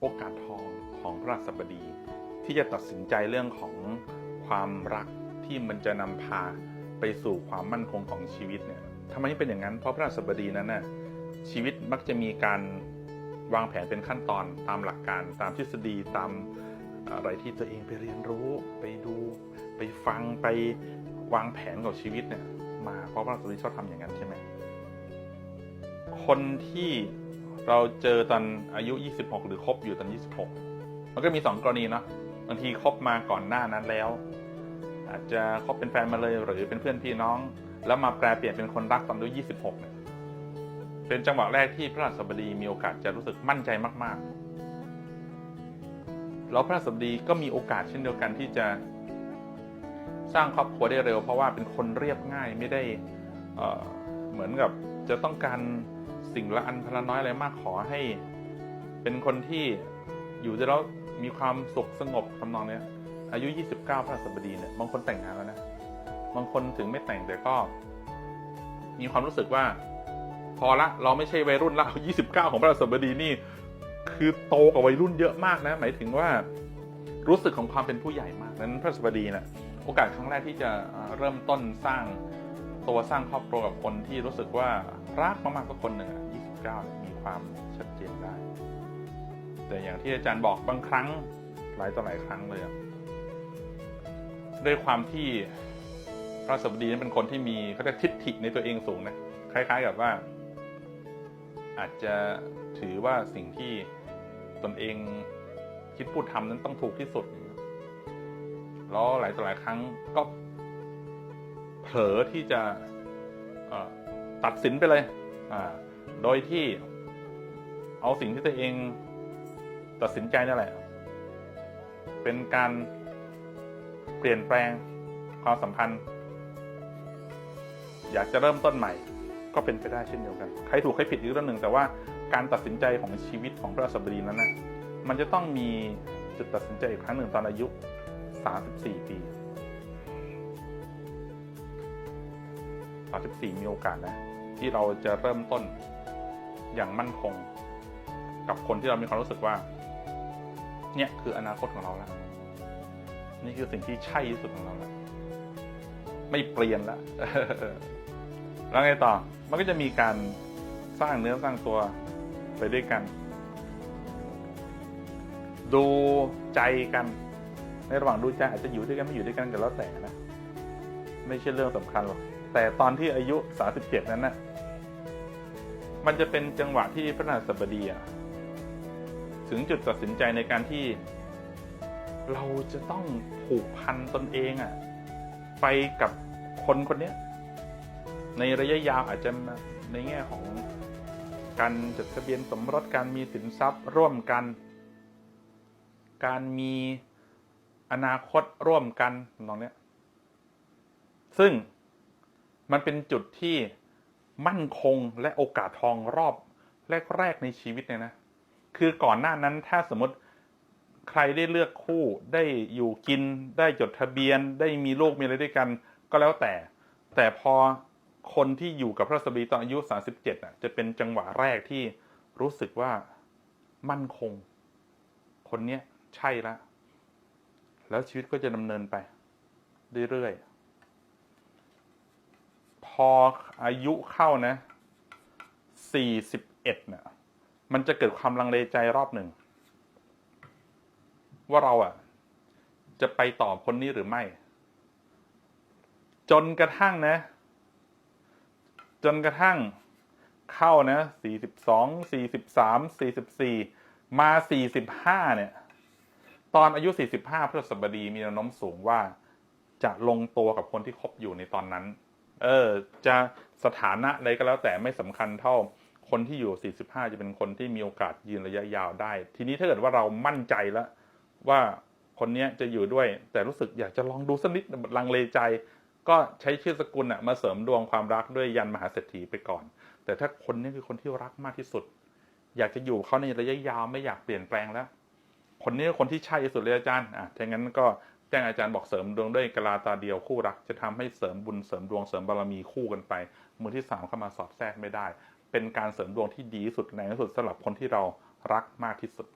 โอกาสทองของพระราชบดี ที่จะตัดสินใจเรื่องของความรักที่มันจะนำพาไปสู่ความมั่นคงของชีวิตเนี่ยทำไมเป็นอย่างนั้น เพราะพระราชบดีนั้นน่ะชีวิตมักจะมีการวางแผนเป็นขั้นตอนตามหลักการตามทฤษฎีตามอะไรที่ตัวเองไปเรียนรู้ไปดูไปฟังไปวางแผนกับชีวิตเนี่ยมาเพราะพระราชบดีชอบทำอย่างนั้นใช่ไหมคนที่ เราเจอตอนอายุ 26 หรือคบอยู่ตอน 26 มันก็มีสองกรณีเนาะบางทีคบมาก่อนหน้านั้นแล้ว อาจจะคบเป็นแฟนมาเลยหรือเป็นเพื่อนพี่น้อง แล้วมาแปลเปลี่ยนเป็นคนรักตอนอายุ 26เนี่ยเป็นจังหวะแรกที่พระราชบดีมีโอกาสจะรู้สึกมั่นใจมากๆ แล้วพระราชบดีก็มีโอกาสเช่นเดียวกันที่จะสร้างครอบครัวได้เร็ว เพราะว่าเป็นคนเรียบง่ายไม่ได้เเหมือนกับจะต้องการ สิ่งละอันพละน้อยอะไรมากขอให้ เป็นคนที่อยู่แล้วมีความสุขสงบทำนองเนี้ยอายุ 29พระราชบดีเนี่ยบางคนแต่งงานแล้วนะบางคนถึงไม่แต่งแต่ก็ มีความรู้สึกว่า พอละเราไม่ใช่วัยรุ่นละ29 ของพระราชบดีนี่ คือโตกว่าวัยรุ่นเยอะมากนะ หมายถึงว่ารู้สึกของความเป็นผู้ใหญ่มากนั้นพระราชบดีนะ่ะโอกาสครั้งแรกที่จะเริ่มต้นสร้าง ตัวสร้างครอบครัวกับคนที่รู้สึกว่ารักมากๆก็คนหนึ่งอะ29เนี่ยมีความชัดเจนได้ แต่อย่างที่อาจารย์บอกบางครั้งหลายต่อหลายครั้งเลยอะด้วยความที่พระสบดีนั้นเป็นคนที่มีเขาเรียกทิฏฐิในตัวเองสูงนะคล้ายๆกับว่า อาจจะถือว่าสิ่งที่ตนเองคิดพูดทำนั้นต้องถูกที่สุดแล้วหลายต่อหลายครั้งก็ เผลอที่จะตัดสินไปเลยโดยที่เอาสิ่งที่ตัวเองตัดสินใจนั่นแหละ เป็นการเปลี่ยนแปลงความสัมพันธ์ อยากจะเริ่มต้นใหม่ ก็เป็นไปได้เช่นเดียวกัน ใครถูกใครผิดอีกเรื่องหนึ่ง แต่ว่าการตัดสินใจของชีวิตของพระราบดีนั้นนะมันจะต้องมีจุดตัดสินใจอีกครั้งหนึ่งตอนอายุ 34 ปี 34 มีโอกาสนะ ที่เราจะเริ่มต้นอย่างมั่นคง กับคนที่เรามีความรู้สึกว่า เนี่ยคืออนาคตของเราแล้ว นี่คือสิ่งที่ใช่ที่สุดของเราแล้ว ไม่เปลี่ยนแล้วแล้วไงต่อ มันก็จะมีการสร้างเนื้อสร้างตัวไปด้วยกัน ดูใจกัน ในระหว่างดูใจอาจจะอยู่ด้วยกันไม่อยู่ด้วยกันก็แล้วแต่นะ ไม่ใช่เรื่องสำคัญหรอก แต่ตอนที่อายุ 37 นั้นนะมันจะเป็นจังหวะที่พระนาสบดีถึงจุดตัดสินใจในการที่ เราจะต้องผูกพันตนเองอะไปกับคนคนเนี้ยในระยะยาวอาจจะในแง่ของการจดทะเบียนสมรสการมีสินทรัพย์ร่วมกัน การมีอนาคตร่วมกันตรงเนี้ยซึ่ง มันเป็นจุดที่มั่นคงและโอกาสทองรอบแรก ๆ ในชีวิตเนี่ยนะ คือก่อนหน้านั้นถ้าสมมติใครได้เลือกคู่ได้อยู่กินได้จดทะเบียนได้มีลูกมีอะไรด้วยกัน ก็แล้วแต่ แต่พอคนที่อยู่กับพระสบีตอนอายุ 37อะจะเป็นจังหวะแรกที่รู้สึกว่ามั่นคง คนเนี้ยใช่ละ แล้วชีวิตก็จะดำเนินไป เรื่อยๆ ออายุเข้านะ41เนี่ยมันจะเกิดความลังเลใจรอบหนึ่ง ว่าเราอะ จะไปต่อคนนี้หรือไม่ จนกระทั่งนะ จนกระทั่งเข้านะสี่สิบสองสี่สิบสามสี่สิบสี่มาสี่สิบห้าเนี่ย ตอนอายุสี่สิบห้าพฤษบดีมีแนวโน้มสูงว่าจะลงตัวกับคนที่คบอยู่ในตอนนั้น เออจะสถานะอะไรก็แล้วแต่ไม่สำคัญเท่าคนที่อยู่ 45 จะเป็นคนที่มีโอกาสยืนระยะยาวได้ ทีนี้ถ้าเกิดว่าเรามั่นใจแล้วว่าคนนี้จะอยู่ด้วย แต่รู้สึกอยากจะลองดูสักนิดลังเลใจ ก็ใช้ชื่อสกุลน่ะมาเสริมดวงความรักด้วยยันมหาเศรษฐีไปก่อน แต่ถ้าคนนี้คือคนที่รักมากที่สุด อยากจะอยู่เขาในระยะยาวไม่อยากเปลี่ยนแปลงแล้ว คนนี้คือคนที่ใช่ที่สุดเลยอาจารย์อะถ้างั้นก็ แจ้งอาจารย์บอกเสริมดวงด้วยกะลาตาเดียวคู่รัก จะทำให้เสริมบุญเสริมดวงเสริมบารมีคู่กันไป มือที่สามเข้ามาสอดแทรกไม่ได้ เป็นการเสริมดวงที่ดีที่สุดในที่สุดสำหรับคนที่เรารักมากที่สุด